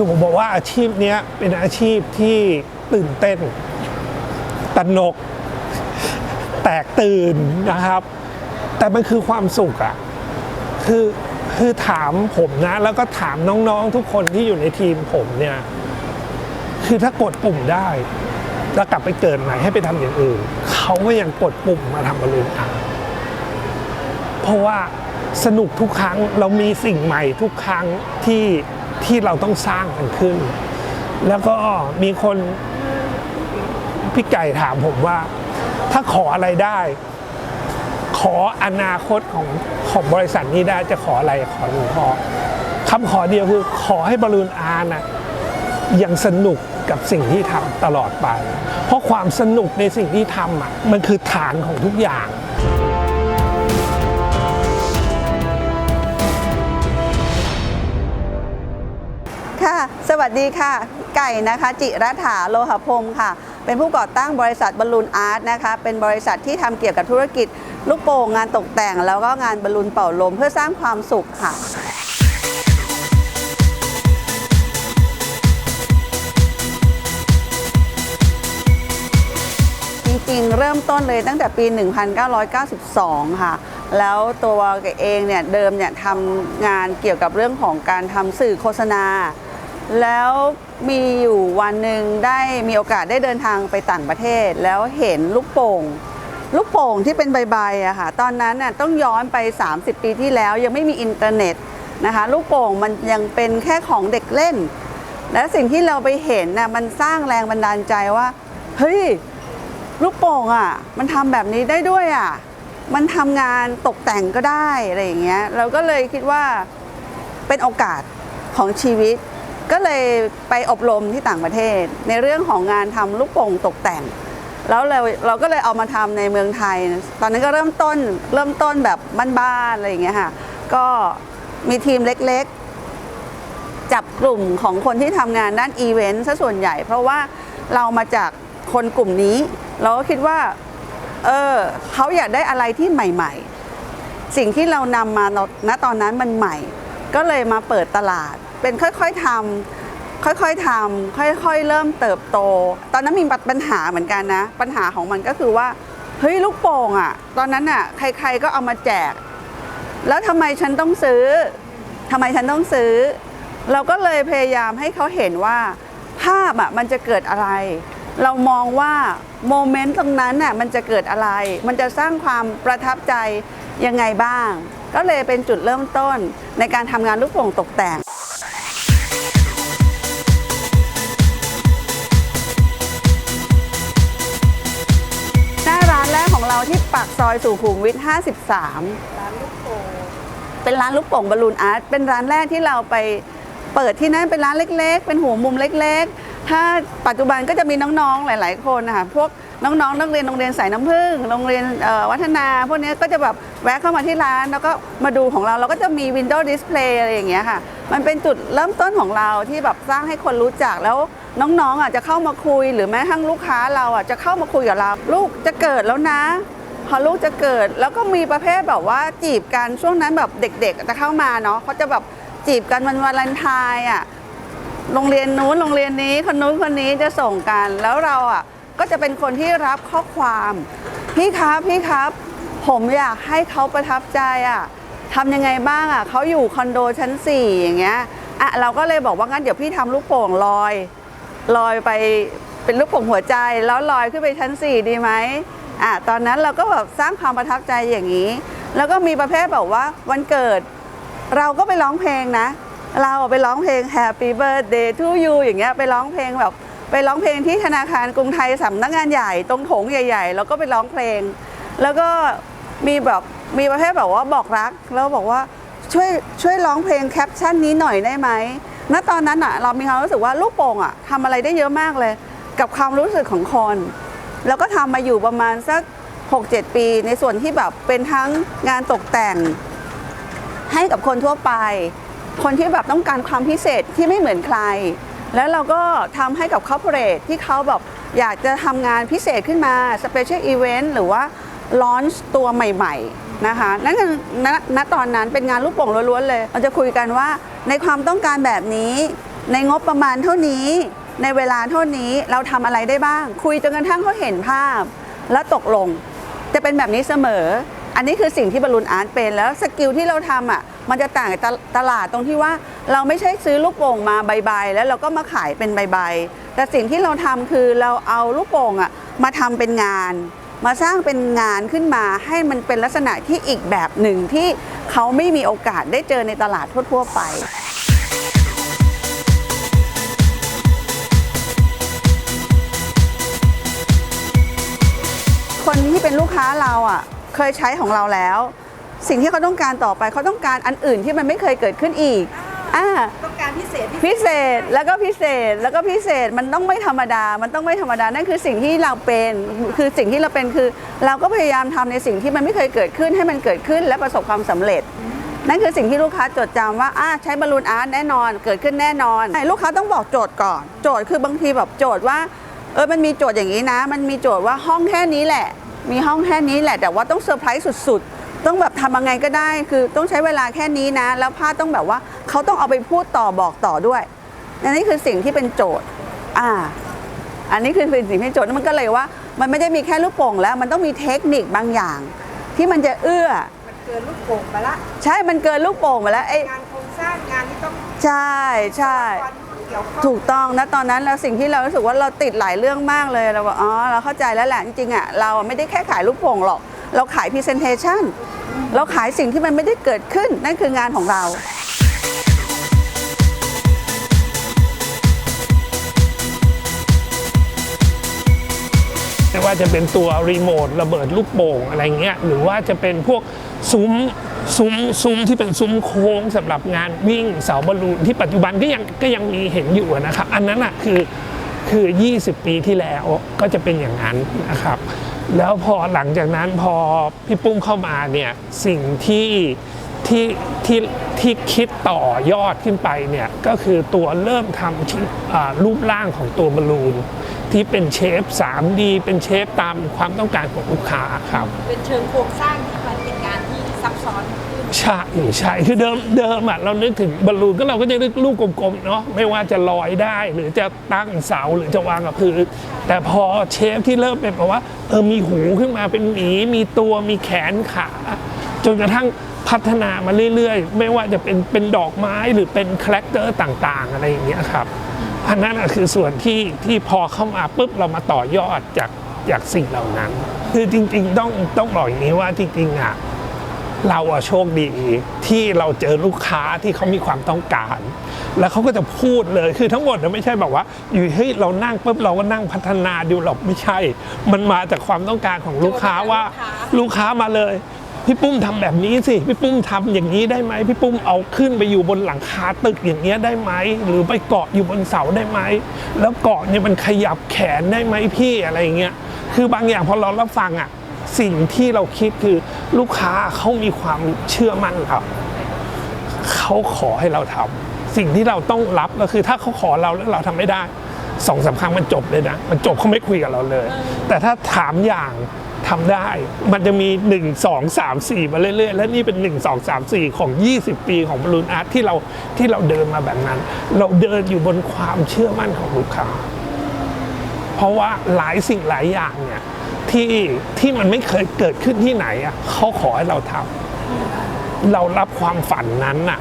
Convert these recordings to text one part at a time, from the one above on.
คือผมบอกว่าอาชีพนี้เป็นอาชีพที่ตื่นเต้นตนก แตกตื่นนะครับ แต่มันคือความสุขอะคือคือถามผมนะ แล้วก็ถามน้องๆทุกคนที่อยู่ในทีมผมเนี่ย คือถ้ากดปุ่มได้ แล้วกลับไปเกิดใหม่ให้ไปทำอย่างอื่นเขาก็ยังกดปุ่มมาทำบอลลูนอาร์เพราะว่าสนุกทุกครั้งเรามีสิ่งใหม่ทุกครั้งที่ ที่เราต้องสร้างกันขึ้น แล้วก็มีคนพี่ไก่ถามผมว่า ถ้าขออะไรได้ ขออนาคตของของบริษัทนี้ได้จะขออะไรขอหลวงพ่อคำขอเดียวคือขอให้บอลลูนอาร์นะยังสนุกกับสิ่งที่ทำตลอดไป เพราะความสนุกในสิ่งที่ทำอะมันคือฐานของทุกอย่าง สดีค่ะ ไก่นะคะ จิรัฐาโลหพรหมค่ะ เป็นผู้ก่อตั้งบริษัทบอลลูนอาร์ตนะคะ เป็นบริษัทที่ทำเกี่ยวกับธุรกิจ ลูกโป่งงานตกแต่ง แล้วก็งานบอลลูนเป่าลมเพื่อสร้างความสุขค่ะจริงๆเริ่มต้นเลยตั้งแต่ปี 1992 ค่ะ แล้วตัวเองเนี่ยเดิมเนี่ยทำงานเกี่ยวกับเรื่องของการทำสื่อโฆษณา แล้วมีอยู่วันหนึ่งได้มีโอกาสได้เดินทางไปต่างประเทศ แล้วเห็นลูกโป่ง ลูกโป่งที่เป็นใบๆอะค่ะตอนนั้นน่ะต้องย้อนไป 30 ปีที่แล้วยังไม่มีอินเทอร์เน็ตนะคะลูกโป่งมันยังเป็นแค่ของเด็กเล่น และสิ่งที่เราไปเห็นน่ะมันสร้างแรงบันดาลใจว่าเฮ้ยลูกโป่งอะมันทำแบบนี้ได้ด้วยอะมันทำงานตกแต่งก็ได้อะไรอย่างเงี้ยเราก็เลยคิดว่าเป็นโอกาสของชีวิต ก็เลยไปอบรมที่ต่างประเทศ ในเรื่องของงานทำลูกโป่งตกแต่ง แล้วเราเราก็เลยเอามาทำในเมืองไทย ตอนนั้นก็เริ่มต้นเริ่มต้นแบบบ้านๆอะไรอย่างเงี้ยค่ะ ก็มีทีมเล็กๆ จับกลุ่มของคนที่ทำงานด้านอีเวนต์ซะส่วนใหญ่ เพราะว่าเรามาจากคนกลุ่มนี้ เราก็คิดว่า เออเขาอยากได้อะไรที่ใหม่ ๆ สิ่งที่เรานำมาณตอนนั้นมันใหม่ ก็เลยมาเปิดตลาด เป็นค่อยๆทำค่อยๆทำค่อยๆ เริ่มเติบโต ตอนนั้นมีปัญหาเหมือนกันนะ ปัญหาของมันก็คือว่าเฮ้ยลูกโป่งอะตอนนั้นอะใคร ๆก็เอามาแจก แล้วทำไมฉันต้องซื้อทำไมฉันต้องซื้อ เราก็เลยพยายามให้เขาเห็นว่า ภาพอะมันจะเกิดอะไร เรามองว่าโมเมนต์ตรงนั้นน่ะมันจะเกิดอะไร มันจะสร้างความประทับใจยังไงบ้าง ก็เลยเป็นจุดเริ่มต้นในการทำงานลูกโป่งตกแต่ง ที่ปากซอยสุขุมวิท 53 ร้านลูกโป่งเป็นร้านลูกโป่งบอลลูนอาร์ต เป็นร้านแรกที่เราไปเปิดที่นั่นเป็นร้านเล็ก ๆ เป็นหัวมุมเล็ก ๆ ถ้าปัจจุบันก็จะมีน้องๆหลาย ๆ คนนะคะพวกน้องๆนักเรียนโรงเรียนสายน้ำผึ้งโรงเรียนเอ่อวัฒนา พวกเนี้ยก็จะแบบแวะเข้ามาที่ร้าน แล้วก็มาดูของเราเราก็จะมีวินโดว์ดิสเพลย์อะไรอย่างเงี้ยค่ะ มันเป็นจุดเริ่มต้นของเราที่แบบสร้างให้คนรู้จักแล้วน้องๆอะจะเข้ามาคุย หรือแม้กระทั่งลูกค้าเราอะจะเข้ามาคุยกับเรา ลูกจะเกิดแล้วนะ พอลูกจะเกิดแล้วก็มีประเภทแบบว่าจีบกันช่วงนั้นแบบเด็กๆจะเข้ามาเนาะเขาจะแบบจีบกันวันวาเลนไทน์อะโรงเรียนนู้นโรงเรียนนี้คนนู้นคนนี้จะส่งกัน แล้วเราอะก็จะเป็นคนที่รับข้อความ พี่ครับพี่ครับ ผมอยากให้เขาประทับใจอะทำยังไงบ้างอะเขาอยู่คอนโดชั้น 4 อย่างเงี้ยอะเราก็เลยบอกว่างั้นเดี๋ยวพี่ทำลูกโป่งลอย ลอยไปเป็นลูกโป่งหัวใจ แล้วลอยขึ้นไปชั้น 4 ดีไหม อะตอนนั้นเราก็แบบสร้างความประทับใจอย่างนี้ แล้วก็มีประเภทแบบว่าวันเกิด เราก็ไปร้องเพลงนะ เราไปร้องเพลง Happy Birthday to you อย่างเงี้ยไปร้องเพลงแบบไปร้องเพลงที่ธนาคารกรุงไทยสำนักงานใหญ่ตรงโถงใหญ่ ๆ แล้วก็ไปร้องเพลง แล้วก็มีแบบมีประเภทแบบว่าบอกรัก แล้วบอกว่าช่วยช่วยร้องเพลงแคปชั่นนี้หน่อยได้ไหมณตอนนั้นอะเรามีความรู้สึกว่าลูกโป่งอะทำอะไรได้เยอะมากเลย กับความรู้สึกของคน แล้วก็ทำมาอยู่ประมาณสัก 6-7 ปี ในส่วนที่แบบเป็นทั้งงานตกแต่ง ให้กับคนทั่วไป คนที่แบบต้องการความพิเศษที่ไม่เหมือนใคร แล้วเราก็ทำให้กับคอร์ปอเรทที่เขาแบบอยากจะทำงานพิเศษขึ้นมา Special Event หรือว่าลอนช์ตัวใหม่ๆนะคะนั่นคือณณตอนนั้นเป็นงานลูกโป่งล้วนๆเลย เราจะคุยกันว่าในความต้องการแบบนี้ในงบประมาณเท่านี้ ในเวลาเท่านี้เราทำอะไรได้บ้าง คุยจนกระทั่งเขาเห็นภาพ แล้วตกลง จะเป็นแบบนี้เสมอ อันนี้คือสิ่งที่บอลลูนอาร์ตเป็นแล้วสกิลที่เราทำอะมันจะต่างกับตตลาดตรงที่ว่าเราไม่ใช่ซื้อลูกโป่งมาใบๆแล้วเราก็มาขายเป็นใบๆแต่สิ่งที่เราทำคือเราเอาลูกโป่งอะมาทำเป็นงาน มาสร้างเป็นงานขึ้นมาให้มันเป็นลักษณะที่อีกแบบหนึ่งที่เขาไม่มีโอกาสได้เจอในตลาดทั่วๆไป ที่เป็นลูกค้าเราอะเคยใช้ของเราแล้ว สิ่งที่เขาต้องการต่อไปเขาต้องการอันอื่นที่มันไม่เคยเกิดขึ้นอีกอ่าต้องการพิเศษพิเศษแล้วก็พิเศษแล้วก็พิเศษมันต้องไม่ธรรมดา มันต้องไม่ธรรมดานั่นคือสิ่งที่เราเป็นคือสิ่งที่เราเป็นคือ เราก็พยายามทำในสิ่งที่มันไม่เคยเกิดขึ้นให้มันเกิดขึ้นและประสบความสำเร็จนั่นคือสิ่งที่ลูกค้าจดจำว่าอ่าใช้บอลลูนอาร์ตแน่นอนเกิดขึ้นแน่นอนใช่ลูกค้าต้องบอกโจทย์ก่อน โจทย์คือบางทีแบบโจทย์ว่าเออมันมีโจทย์อย่างนี้นะ มันมีโจทย์ว่าห้องแค่นี้แหละ มีห้องแค่นี้แหละ แต่ว่าต้องเซอร์ไพรส์สุด ๆ ต้องแบบทำยังไงก็ได้ คือต้องใช้เวลาแค่นี้นะ แล้วผ้าต้องแบบว่าเขาต้องเอาไปพูดต่อบอกต่อด้วยอันนี้คือสิ่งที่เป็นโจทย์ อ่า อันนี้คือสิ่งที่เป็นโจทย์มันก็เลยว่า มันไม่ได้มีแค่ลูกโป่งแล้ว มันต้องมีเทคนิคบางอย่าง ที่มันจะเอื้อ มันเกินลูกโป่งไปละ ใช่ มันเกินลูกโป่งมาแล้วไอ้งานโครงสร้างงานที่ต้อง ใช่ใช่ ความเกี่ยวข้องถูกต้องนะตอนนั้นเราสิ่งที่เรารู้สึกว่าเราติดหลายเรื่องมากเลยเราบอกอ๋อเราเข้าใจแล้วแหละจริงๆอะเราไม่ได้แค่ขายลูกโป่งหรอก เราขายพรีเซนเทชันเราขายสิ่งที่มันไม่ได้เกิดขึ้น นั่นคืองานของเราไม่ว่าจะเป็นตัวรีโมทระเบิดลูกโป่งอะไรเงี้ยหรือว่าจะเป็นพวก ซุ้มซุ้มซุ้มที่เป็นซุ้มโค้งสำหรับงานวิ่งเสาบอลลูนที่ปัจจุบันก็ยังก็ยังมีเห็นอยู่นะครับ อันนั้นอะคือคือ 20 ปีที่แล้วก็จะเป็นอย่างนั้นนะครับ แล้วพอหลังจากนั้นพอพี่ปุ้มเข้ามาเนี่ยสิ่งที่ที่ที่ที่คิดต่อยอดขึ้นไปเนี่ยก็คือตัวเริ่มทำรูปร่างของตัวบอลลูนที่เป็นเชฟ 3D เป็นเชฟตามความต้องการของลูกค้าครับ เป็นเชิงโครงสร้าง ซับซ้อนขึ้นใช่ใช่คือเดิมเดิมอะเรานึกถึงบอลลูนก็เราก็จะนึกลูกกลมๆเนาะไม่ว่าจะลอยได้หรือจะตั้งเสาหรือจะวางกับพื้นแต่พอเชฟที่เริ่มเป็นแบบว่าเออมีหูขึ้นมาเป็นหมีมีตัวมีแขนขาจนกระทั่งพัฒนามาเรื่อยๆ ไม่ว่าจะเป็นเป็นดอกไม้หรือเป็นคาแรคเตอร์ต่างๆ อะไรอย่างเงี้ยครับอันนั้นน่ะคือส่วนที่ที่พอเข้ามาปุ๊บเรามาต่อยอดจากจากสิ่งเหล่านั้น คือจริงๆ ต้องต้องบอกอย่างนี้ว่าจริงๆอะ เราอะโชคดีที่เราเจอลูกค้าที่เขามีความต้องการ แล้วเขาก็จะพูดเลยคือทั้งหมดน่ะไม่ใช่แบบว่า อยู่เฮ้ยเรานั่งปุ๊บเราก็นั่งพัฒนาดูหรอกไม่ใช่ มันมาจากความต้องการของลูกค้าว่าลูกค้ามาเลยพี่ปุ้มทำแบบนี้สิ พี่ปุ้มทำอย่างนี้ได้ไหมพี่ปุ้มเอาขึ้นไปอยู่บนหลังคาตึกอย่างเงี้ยได้ไหม หรือไปเกาะอยู่บนเสาได้ไหม แล้วเกาะเนี่ยมันขยับแขนได้ไหมพี่อะไรอย่างเงี้ย คือบางอย่างพอเรารับฟังอะ สิ่งที่เราคิดคือลูกค้าเขามีความเชื่อมั่นเราเขาขอให้เราทำสิ่งที่เราต้องรับก็คือถ้าเขาขอเราแล้วเราทำไม่ได้สองสามครั้งมันจบเลยนะ มันจบเขาไม่คุยกับเราเลย แต่ถ้าถามอย่างทำได้ มันจะมี 1 2 3 4 มาเรื่อยๆ และนี่เป็น 1 2 3 4 ของ 20 ปีของบอลลูนอาร์ตที่เราที่เราเดินมาแบบนั้น เราเดินอยู่บนความเชื่อมั่นของลูกค้า เพราะว่าหลายสิ่งหลายอย่างเนี่ย ที่ที่มันไม่เคยเกิดขึ้นที่ไหนอะเขาขอให้เราทำเรารับความฝันนั้นน่ะ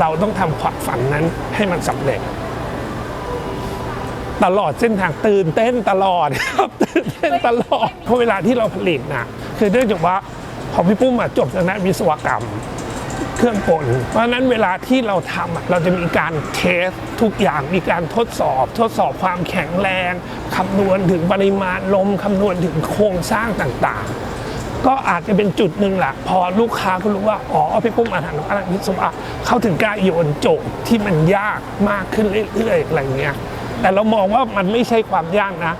เราต้องทำความฝันนั้นให้มันสำเร็จ ตลอดเส้นทางตื่นเต้นตลอดครับตื่นเต้นตลอดเพราะเวลาที่เราผลิตนะคือเนื่องจากว่าพอพี่ปุ้มอะจบทางด้านวิศวกรรม เครื่องกล เพราะนั้นเวลาที่เราทำเราจะมีการเทสทุกอย่างมีการทดสอบ ทดสอบความแข็งแรงคำนวณถึงปริมาณลมคำนวณถึงโครงสร้างต่างๆ ก็อาจจะเป็นจุดหนึ่งแหละพอลูกค้าเขารู้ว่า อ๋อพี่ปุ้มอาหารอะไรวิศวะเขาถึงกล้าโยนโจทย์ที่มันยากมากขึ้นเรื่อยๆอะไรเงี้ยแต่เรามองว่ามันไม่ใช่ความยากนะ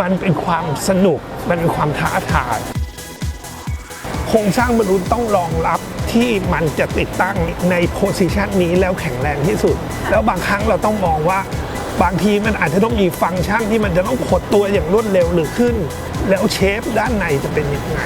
มันเป็นความสนุก มันเป็นความท้าทาย โครงสร้างบอลลูนต้องรองรับ ที่มันจะติดตั้งในโพสิชันนี้แล้วแข็งแรงที่สุด แล้วบางครั้งเราต้องมองว่าบางทีมันอาจจะต้องมีฟังก์ชันที่มันจะต้องขดตัวอย่างรวดเร็วหรือขึ้น แล้วเชฟด้านในจะเป็นยังไง